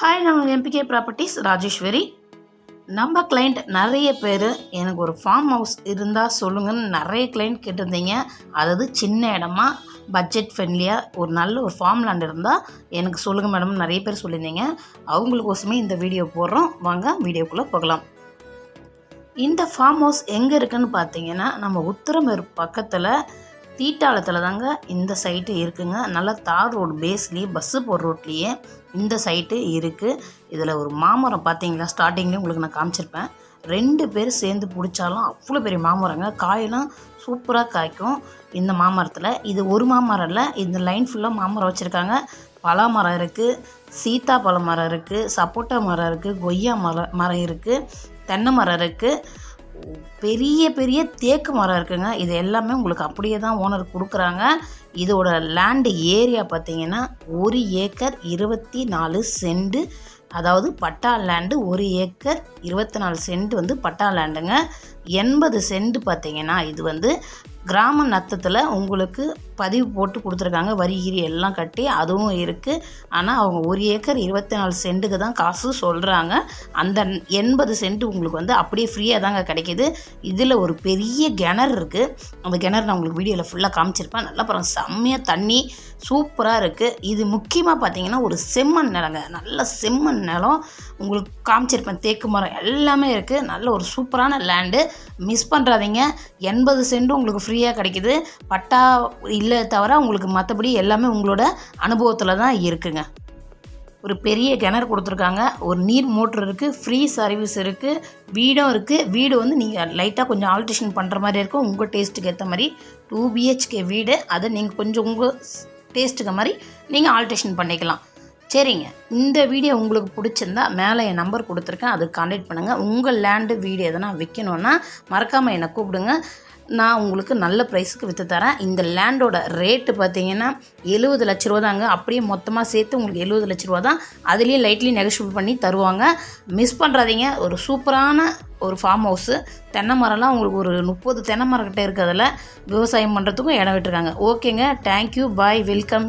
Hi நம்ம MBK properties Rajeswari. நம்ம client நிறைய பேர் எனக்கு ஒரு ஃபார்ம் ஹவுஸ் இருந்தால் சொல்லுங்கன்னு நிறைய கிளைண்ட் கேட்டிருந்தீங்க. அதாவது சின்ன இடமா பட்ஜெட் ஃப்ரெண்ட்லியாக ஒரு நல்ல ஒரு ஃபார்ம் லேண்ட் இருந்தால் எனக்கு சொல்லுங்கள் மேடம் நிறைய பேர் சொல்லியிருந்தீங்க. அவங்களுக்கோசமே இந்த வீடியோ போடுறோம். வாங்க வீடியோக்குள்ளே போகலாம். இந்த ஃபார்ம் ஹவுஸ் எங்கே இருக்குதுன்னு பார்த்தீங்கன்னா நம்ம உத்தரமேர் பக்கத்தில் தீட்டாளத்தில் தாங்க இந்த சைட்டு இருக்குங்க. நல்லா தார் ரோடு பேஸ்லேயே பஸ்ஸு போகிற ரோட்லேயே இந்த சைட்டு இருக்குது இதில் ஒரு மாமரம் பார்த்தீங்களா ஸ்டார்டிங்லேயே உங்களுக்கு நான் காமிச்சிருப்பேன். ரெண்டு பேர் சேர்ந்து பிடிச்சாலும் அவ்வளோ பெரிய மாமரங்க. காயெல்லாம் சூப்பராக காய்க்கும். இந்த மாமரத்தில் இது ஒரு மாமரம் இல்லை இந்த லைன் ஃபுல்லாக மாமரம் வச்சுருக்காங்க. பலா மரம் இருக்குது சீத்தாப்பழ மரம் இருக்குது சப்போட்டா மரம் இருக்குது கொய்யா மரம் மரம் இருக்குது தென்னை மரம் இருக்குது பெரிய பெரிய தேக்கு மரம் இருக்குங்க. இது எல்லாமே உங்களுக்கு அப்படியே தான் ஓனர் கொடுக்குறாங்க. இதோட லேண்டு ஏரியா பார்த்தீங்கன்னா ஒரு ஏக்கர் இருபத்தி நாலு சென்டு அதாவது பட்டா லேண்டு ஒரு ஏக்கர் இருபத்தி நாலு சென்ட் வந்து பட்டா லேண்டுங்க எண்பது சென்ட் பார்த்தீங்கன்னா இது வந்து கிராம நத்தத்தில் உங்களுக்கு பதிவு போட்டு கொடுத்துருக்காங்க. வரி கிரி எல்லாம் கட்டி அதுவும் இருக்குது ஆனால் அவங்க ஒரு ஏக்கர் இருபத்தி நாலு சென்ட்டுக்கு தான் காசு சொல்கிறாங்க அந்த எண்பது சென்ட் உங்களுக்கு வந்து அப்படியே ஃப்ரீயாக தாங்க கிடைக்கிது. இதில் ஒரு பெரிய கிணறு இருக்குது அந்த கிணறு நான் உங்களுக்கு வீடியோவில் ஃபுல்லாக காமிச்சிருப்பேன். நல்லா அப்புறம் செம்மையாக தண்ணி சூப்பராக இருக்குது இது முக்கியமாக பார்த்தீங்கன்னா ஒரு செம்மண் நிலங்க. நல்ல செம்மண் நிலம். உங்களுக்கு காமிச்சிருப்பேன் தேக்கு மரம் எல்லாமே இருக்குது நல்ல ஒரு சூப்பரான லேண்டு மிஸ் பண்ணுறாதீங்க எண்பது சென்ட் உங்களுக்கு ஃப்ரீயாக கிடைக்கிது. பட்டா இல்லை தவிர உங்களுக்கு மற்றபடி எல்லாமே உங்களோட அனுபவத்தில் தான் இருக்குங்க. ஒரு பெரிய கிணறு கொடுத்துருக்காங்க. ஒரு நீர் மோட்ரு இருக்குது ஃப்ரீ சர்வீஸ் இருக்குது வீடும் இருக்குது வீடு வந்து நீங்கள் லைட்டாக கொஞ்சம் ஆல்ட்ரேஷன் பண்ணுற மாதிரி இருக்கும். உங்கள் டேஸ்ட்டுக்கு ஏற்ற மாதிரி டூ பிஹெச்கே வீடு. அதை நீங்கள் கொஞ்சம் உங்கள் டேஸ்ட்டுக்கு மாதிரி நீங்கள் ஆல்ட்ரேஷன் பண்ணிக்கலாம். சரிங்க. இந்த வீடியோ உங்களுக்கு பிடிச்சிருந்தா மேலே என் நம்பர் கொடுத்துருக்கேன். அதுக்கு கான்டாக்ட் பண்ணுங்கள் உங்கள் லேண்டு வீடு எதனா விற்கணுன்னா மறக்காமல் என்னை கூப்பிடுங்க. நான் உங்களுக்கு நல்ல ப்ரைஸுக்கு விற்று தரேன். இந்த லேண்டோட ரேட்டு பார்த்தீங்கன்னா எழுபது லட்ச ரூபா தாங்க. அப்படியே மொத்தமாக சேர்த்து உங்களுக்கு எழுபது லட்ச ரூபா தான் அதுலேயும் லைட்லி நெகஷியபிள் பண்ணி தருவாங்க. மிஸ் பண்ணுறாதீங்க ஒரு சூப்பரான ஒரு ஃபார்ம் ஹவுஸு தென்னை மரம்லாம் உங்களுக்கு ஒரு முப்பது தென்னை மரக்கிட்ட இருக்கிறதுல விவசாயம் பண்ணுறதுக்கும் இடம் விட்டுருக்காங்க. ஓகேங்க தேங்க்யூ பாய் வெல்கம்